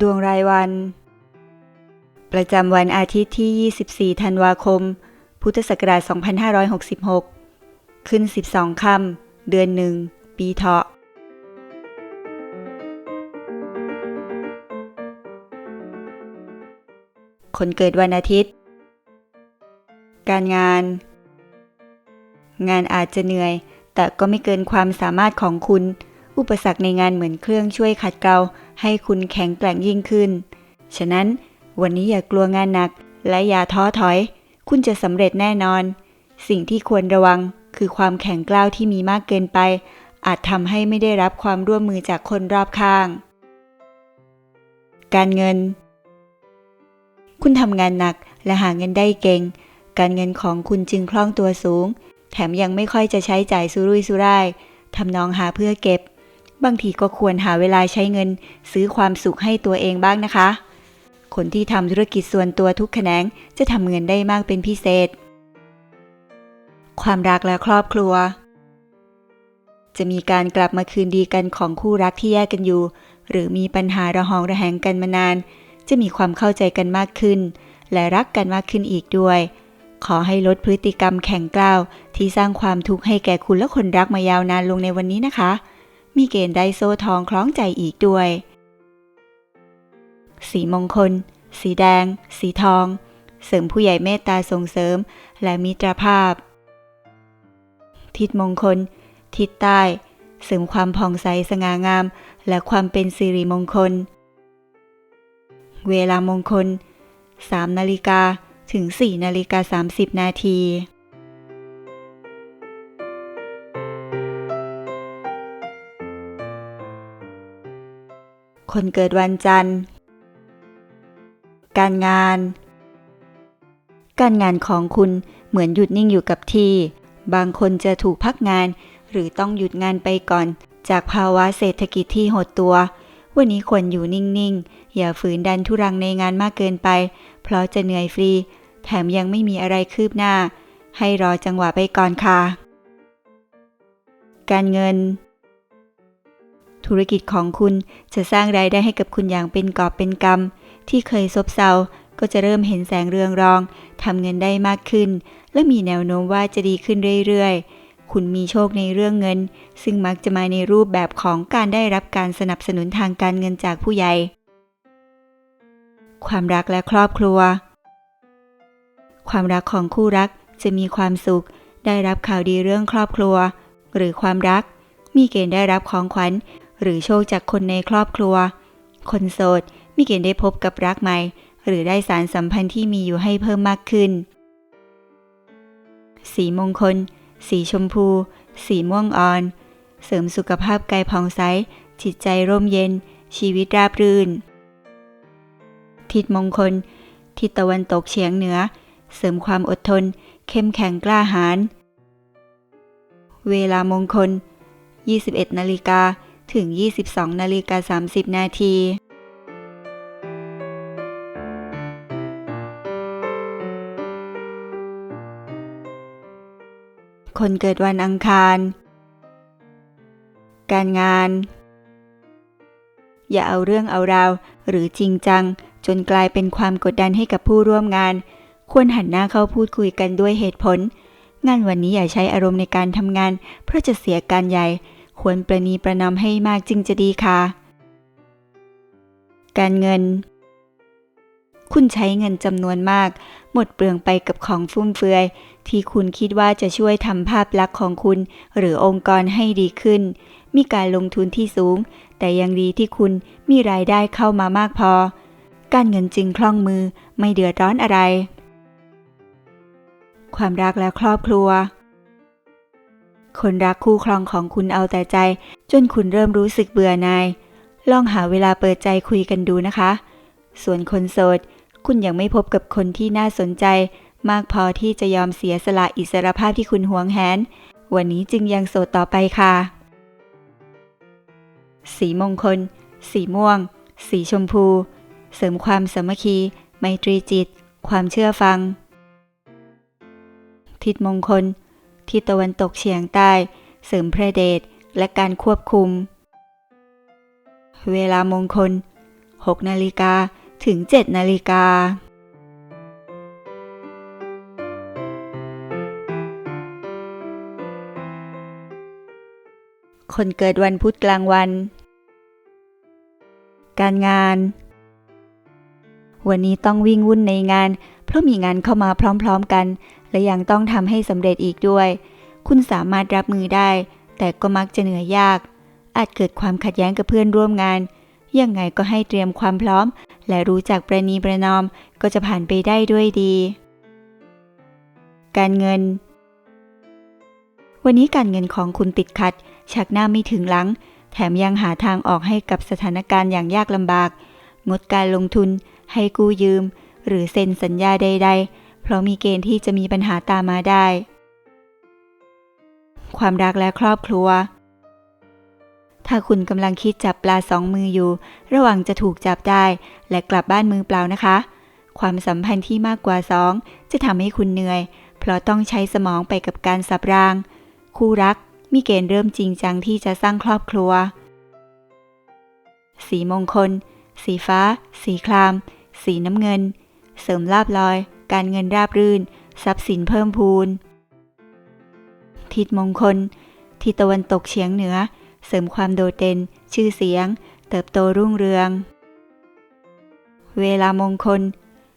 ดวงรายวัน ประจำวันอาทิตย์ที่ 24 ธันวาคม พุทธศักราช 2566 ขึ้น 12 ค่ำ เดือนหนึ่ง ปีเถาะ คนเกิดวันอาทิตย์ การงาน งานอาจจะเหนื่อย แต่ก็ไม่เกินความสามารถของคุณ อุปสรรคในงานเหมือนเครื่องช่วยขัดเกลา ให้คุณแข็งแกร่งยิ่งขึ้น ฉะนั้นวันนี้อย่ากลัวงานหนัก และอย่าท้อถอย คุณจะสำเร็จแน่นอน สิ่งที่ควรระวังคือความแข็งกร้าวที่มีมากเกินไป อาจทำให้ไม่ได้รับความร่วมมือจากคนรอบข้าง การเงิน คุณทำงานหนักและหาเงินได้เก่ง การเงินของคุณจึงคล่องตัวสูง แถมยังไม่ค่อยจะใช้จ่ายสุรุ่ยสุร่ายทำนองหาเพื่อเก็บ บางทีก็ควรหาเวลาใช้เงิน ซื้อความสุขให้ตัวเองบ้างนะคะ คนที่ทำธุรกิจส่วนตัวทุกแขนงจะทำเงินได้มากเป็นพิเศษ ความรักและครอบครัว จะมีการกลับมาคืนดีกันของคู่รักที่แยกกันอยู่ หรือมีปัญหาระหองระแหงกันมานาน จะมีความเข้าใจกันมากขึ้น และรักกันมากขึ้นอีกด้วย ขอให้ลดพฤติกรรมแข็งกร้าวที่สร้างความทุกข์ให้แก่คุณและคนรักมายาวนานลงในวันนี้นะคะ มีเกณฑ์ได้โซ่ทองคล้องใจอีกด้วย สีมงคล สีแดง สีทอง เสริมผู้ใหญ่เมตตาส่งเสริม และมิตรภาพ ทิศมงคล ทิศใต้ เสริมความผ่องใสสง่างาม และความเป็นสิริมงคล เวลามงคล 3 นาฬิกาถึง 4 นาฬิกา 30 นาที คนเกิดวันจันทร์ การงาน การงานของคุณเหมือนหยุดนิ่งอยู่กับที่ บางคนจะถูกพักงาน หรือต้องหยุดงานไปก่อน จากภาวะเศรษฐกิจที่หดตัว วันนี้ควรอยู่นิ่งๆ อย่าฝืนดันทุรังในงานมากเกินไป เพราะจะเหนื่อยฟรี แถมยังไม่มีอะไรคืบหน้า ให้รอจังหวะไปก่อนค่ะ การเงิน ธุรกิจของคุณจะสร้างรายได้ให้กับคุณอย่างเป็นกอบเป็นกำที่เคยซบเซา ก็จะเริ่มเห็นแสงเรืองรองทำเงินได้มากขึ้น และมีแนวโน้มว่าจะดีขึ้นเรื่อยๆ คุณมีโชคในเรื่องเงิน ซึ่งมักจะมาในรูปแบบของการได้รับการสนับสนุนทางการเงินจากผู้ใหญ่ ความรักและครอบครัว ความรักของคู่รักจะมีความสุข ได้รับข่าวดีเรื่องครอบครัว หรือความรัก มีเกณฑ์ได้รับของขวัญ หรือโชคจากคนในครอบครัว คนโสดมีเกณฑ์ได้พบกับรักใหม่ หรือได้สารสัมพันธ์ที่มีอยู่ให้เพิ่มมากขึ้น สีมงคล สีชมพู สีม่วงอ่อน เสริมสุขภาพกายผ่องใส จิตใจร่มเย็น ชีวิตราบรื่น ทิศมงคล ทิศตะวันตกเฉียงเหนือ เสริมความอดทน เข้มแข็งกล้าหาญ เวลามงคล 21นาฬิกา ถึง 22นาฬิกา30 นาที คนเกิดวันอังคาร การงาน อย่าเอาเรื่องเอาราว หรือจริงจัง จนกลายเป็นความกดดันให้กับผู้ร่วมงาน ควรหันหน้าเข้าพูดคุยกันด้วยเหตุผล งานวันนี้อย่าใช้อารมณ์ในการทำงาน เพราะจะเสียการใหญ่ ควรประนีประนอมให้มากจึงจะดีค่ะ การเงิน คุณใช้เงินจำนวนมาก หมดเปลืองไปกับของฟุ่มเฟือย ที่คุณคิดว่าจะช่วยทำภาพลักษณ์ของคุณ หรือองค์กรให้ดีขึ้น มีการลงทุนที่สูง แต่ยังดีที่คุณมีรายได้เข้ามามากพอ การเงินจึงคล่องมือไม่เดือดร้อนอะไร ความรักและครอบครัว คนรักคู่ครองของคุณเอาแต่ใจ จนคุณเริ่มรู้สึกเบื่อนาย ลองหาเวลาเปิดใจคุยกันดูนะคะ ส่วนคนโสด คุณยังไม่พบกับคนที่น่าสนใจ มากพอที่จะยอมเสียสละอิสรภาพที่คุณหวงแหน วันนี้จึงยังโสดต่อไปค่ะ สีมงคล สีม่วง สีชมพู เสริมความสามัคคี ไมตรีจิต ความเชื่อฟัง ทิศมงคล ทิศตะวันตกเฉียงใต้ เสริมพระเดชและการควบคุม เวลามงคล 6 นาฬิกาถึง 7 นาฬิกาคนเกิดวันพุธกลางวัน การงาน วันนี้ต้องวิ่งวุ่นในงาน เพราะมีงานเข้ามาพร้อมๆกัน และยังต้องทำให้สำเร็จอีกด้วย คุณสามารถรับมือได้ แต่ก็มักจะเหนื่อยยาก อาจเกิดความขัดแย้งกับเพื่อนร่วมงาน ยังไงก็ให้เตรียมความพร้อม และรู้จักประนีประนอมก็จะผ่านไปได้ด้วยดี การเงิน วันนี้การเงินของคุณติดขัด ชักหน้าไม่ถึงหลัง แถมยังหาทางออกให้กับสถานการณ์อย่างยากลำบาก งดการลงทุน ให้กู้ยืม หรือเซ็นสัญญาใด ๆ ราะมีเกณฑ์ที่จะมีปัญหาตามมาได้ ความรักและครอบครัว ถ้าคุณกำลังคิดจับปลาสองมืออยู่ ระว่างจะถูกจับได้ และกลับบ้านมือเปล่านะคะ ความสัมพันธ์ที่มากกว่าสองจะทำให้คุณเหนื่อย เพราะต้องใช้สมองไปกับการสับราง คู่รักมีเกณฑ์เริ่มจริงจังที่จะสร้างครอบครัว สีมงคล สีฟ้า สีคราม สีน้ำเงิน เสริมลาบลอย การเงินราบรื่น ทรัพย์สินเพิ่มพูน ทิศมงคล ทิศตะวันตกเฉียงเหนือ เสริมความโดดเด่น ชื่อเสียง เติบโตรุ่งเรือง เวลามงคล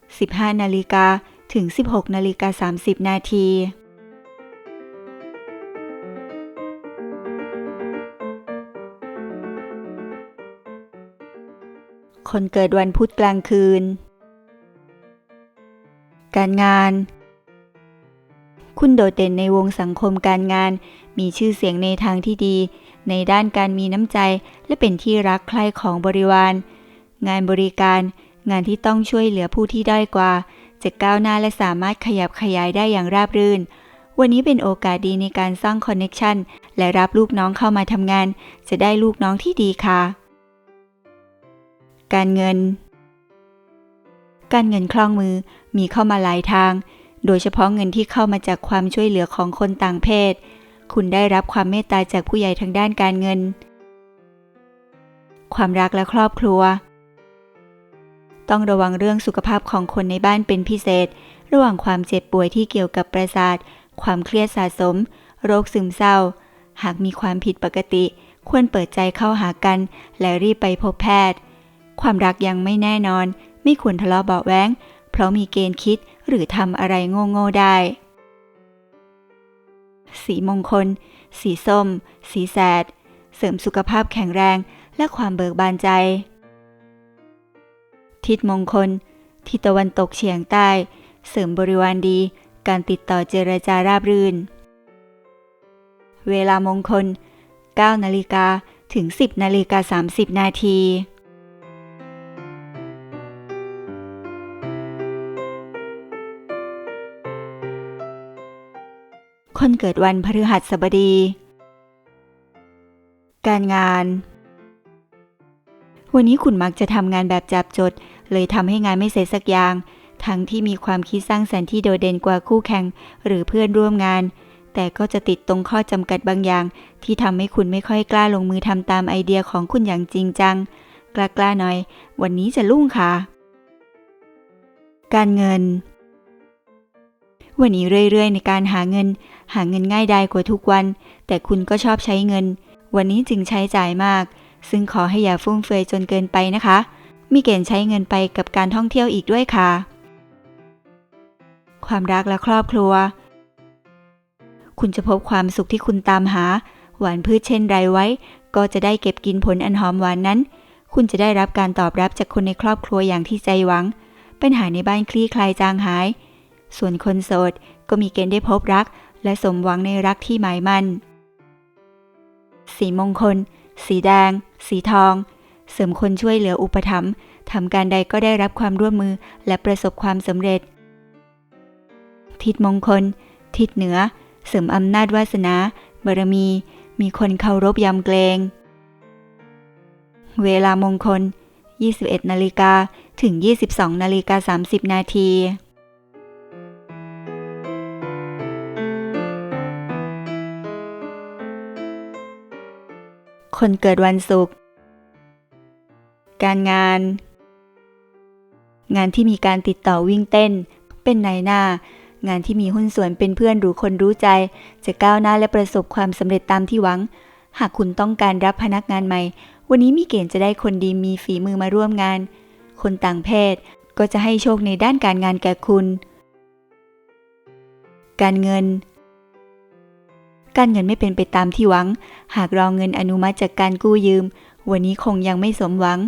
15 นาฬิกาถึง 16 นาฬิกา 30 นาทีคนเกิดวันพุธกลางคืน การงาน คุณโดดเด่นในวงสังคมการงาน มีชื่อเสียงในทางที่ดี ในด้านการมีน้ำใจ และเป็นที่รักใคร่ของบริวาร งานบริการ งานที่ต้องช่วยเหลือผู้ที่ด้อยกว่า จะก้าวหน้าและสามารถขยับขยายได้อย่างราบรื่นวันนี้เป็นโอกาสดีในการสร้างคอนเน็ชันและรับลูกน้องเข้ามาทำงาน จะได้ลูกน้องที่ดีค่ะ การเงิน การเงินคล่องมือมีเข้ามาหลายทาง โดยเฉพาะเงินที่เข้ามาจากความช่วยเหลือของคนต่างเพศ คุณได้รับความเมตตาจากผู้ใหญ่ทางด้านการเงิน ความรักและครอบครัว ต้องระวังเรื่องสุขภาพของคนในบ้านเป็นพิเศษ ระหว่างความเจ็บป่วยที่เกี่ยวกับประสาท ความเครียดสะสม โรคซึมเศร้า หากมีความผิดปกติ ควรเปิดใจเข้าหากัน และรีบไปพบแพทย์ ความรักยังไม่แน่นอน ไม่ควรทะเลาะเบาะแว้ง เพราะมีเกณฑ์คิดหรือทำอะไรโง่ๆได้ สีมงคล สีส้ม สีแสด เสริมสุขภาพแข็งแรงและความเบิกบานใจ ทิศมงคล ทิศตะวันตกเฉียงใต้ เสริมบริวารดี การติดต่อเจรจาราบรื่น เวลามงคล 9 นาฬิกาถึง 10 นาฬิกา 30 นาที คนเกิดวันพฤหัสบดี การงาน วันนี้คุณมักจะทำงานแบบจับจด เลยทำให้งานไม่เสร็จสักอย่าง ทั้งที่มีความคิดสร้างสรรค์ที่โดดเด่นกว่าคู่แข่ง หรือเพื่อนร่วมงาน แต่ก็จะติดตรงข้อจำกัดบางอย่าง ที่ทำให้คุณไม่ค่อยกล้าลงมือทำตามไอเดียของคุณอย่างจริงจัง กล้าๆหน่อย วันนี้จะลุ่งค่ะ การเงิน วันนี้เรื่อยๆ ในการหาเงิน หาเงินง่ายได้กว่าทุกวัน แต่คุณก็ชอบใช้เงิน วันนี้จึงใช้จ่ายมาก ซึ่งขอให้อย่าฟุ่มเฟือยจนเกินไปนะคะ มีเกณฑ์ใช้เงินไปกับการท่องเที่ยวอีกด้วยค่ะ ความรักและครอบครัว คุณจะพบความสุขที่คุณตามหา หวานพืชเช่นไรไว้ ก็จะได้เก็บกินผลอันหอมหวานนั้น คุณจะได้รับการตอบรับจากคนในครอบครัวอย่างที่ใจหวัง ปัญหาในบ้านคลี่คลายจางหาย ส่วนคนโสดก็มีเกณฑ์ได้พบรัก และสมหวังในรักที่หมายมั่น สีมงคล สีแดง สีทอง เสริมคนช่วยเหลืออุปถัมภ์ทำการใดก็ได้รับความร่วมมือและประสบความสำเร็จ ทิศมงคล ทิศเหนือ เสริมอำนาจวาสนา บารมี มีคนเคารพยำเกรง เวลามงคล 21 นาฬิกาถึง 22 นาฬิกา 30 นาที คนเกิดวันศุกร์ การงาน งานที่มีการติดต่อวิ่งเต้น เป็นนายหน้า งานที่มีหุ้นส่วนเป็นเพื่อนหรือคนรู้ใจ จะก้าวหน้าและประสบความสำเร็จตามที่หวัง หากคุณต้องการรับพนักงานใหม่ วันนี้มีเกณฑ์จะได้คนดีมีฝีมือมาร่วมงาน คนต่างเพศก็จะให้โชคในด้านการงานแก่คุณ การเงิน การเงินไม่เป็นไปตามที่หวัง หากรองเงินอนุมัติจากการกู้ยืม วันนี้คงยังไม่สมหวัง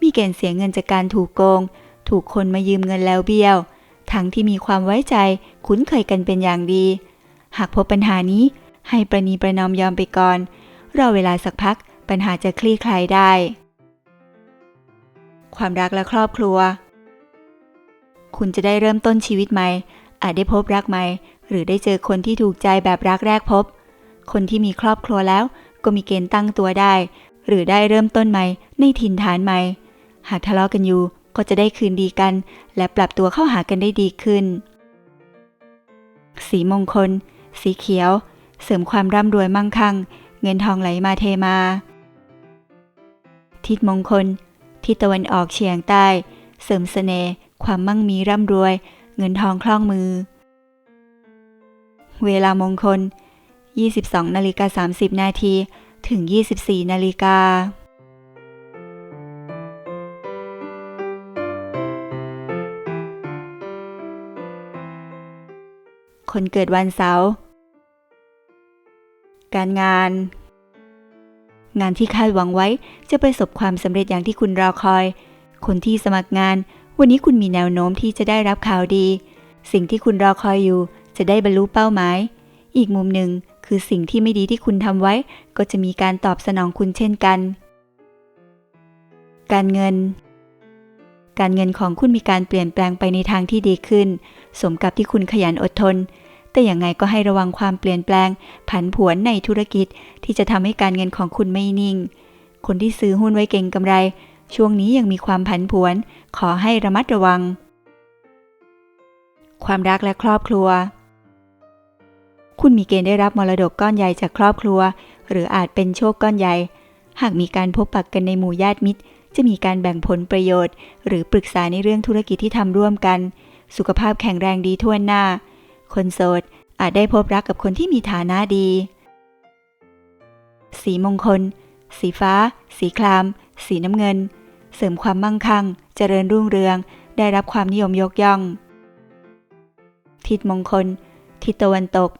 มีเกณฑ์เสียเงินจากการถูกโกง ถูกคนมายืมเงินแล้วเบี้ยว ทั้งที่มีความไว้ใจ คุ้นเคยกันเป็นอย่างดี หากพบปัญหานี้ ให้ประนีประนอมยอมไปก่อน รอเวลาสักพัก ปัญหาจะคลี่คลายได้ ความรักและครอบครัว คุณจะได้เริ่มต้นชีวิตใหม่ อาจได้พบรักใหม่ หรือได้เจอคนที่ถูกใจแบบรักแรกพบ คนที่มีครอบครัวแล้ว ก็มีเกณฑ์ตั้งตัวได้ หรือได้เริ่มต้นใหม่ในถิ่นฐานใหม่ หากทะเลาะกันอยู่ก็จะได้คืนดีกัน และปรับตัวเข้าหากันได้ดีขึ้น สีมงคล สีเขียว เสริมความร่ำรวยมั่งคั่ง เงินทองไหลมาเทมา ทิศมงคล ทิศตะวันออกเฉียงใต้ เสริมเสน่ห์ความมั่งมีร่ำรวย เงินทองคล่องมือ เวลามงคล 22นาฬิกา30 นาทีถึง 24นาฬิกาคนเกิดวันเสาร์ การงาน งานที่คาดหวังไว้จะประสบความสำเร็จอย่างที่คุณรอคอย คนที่สมัครงาน วันนี้คุณมีแนวโน้มที่จะได้รับข่าวดี สิ่งที่คุณรอคอยอยู่จะได้บรรลุเป้าหมาย อีกมุมหนึ่ง คือสิ่งที่ไม่ดีที่คุณทำไว้ ก็จะมีการตอบสนองคุณเช่นกัน การเงิน การเงินของคุณมีการเปลี่ยนแปลงไปในทางที่ดีขึ้น สมกับที่คุณขยันอดทน แต่อย่างไงก็ให้ระวังความเปลี่ยนแปลง ผันผวนในธุรกิจที่จะทำให้การเงินของคุณไม่นิ่ง คนที่ซื้อหุ้นไว้เก่งกำไร ช่วงนี้ยังมีความผันผวน ขอให้ระมัดระวัง ความรักและครอบครัว คุณมีเกณฑ์ได้รับมรดกก้อนใหญ่จากครอบครัว หรืออาจเป็นโชคก้อนใหญ่ หากมีการพบปะกกันในหมู่ญาติมิตร จะมีการแบ่งผลประโยชน์ หรือปรึกษาในเรื่องธุรกิจที่ทำร่วมกัน สุขภาพแข็งแรงดีทั่วหน้า คนโสดอาจได้พบรักกับคนที่มีฐานะดี สีมงคล สีฟ้า สีคราม สีน้ำเงิน เสริมความมั่งคั่ง เจริญรุ่งเรือง ได้รับความนิยมยกย่อง ทิศมงคล ทิศตะวันตก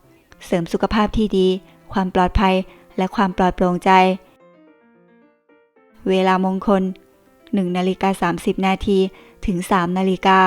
เสริมสุขภาพที่ดี ความปลอดภัย และความปลอดโปร่งใจ เวลามงคล 1นาฬิกา30 นาทีถึง 3นาฬิกา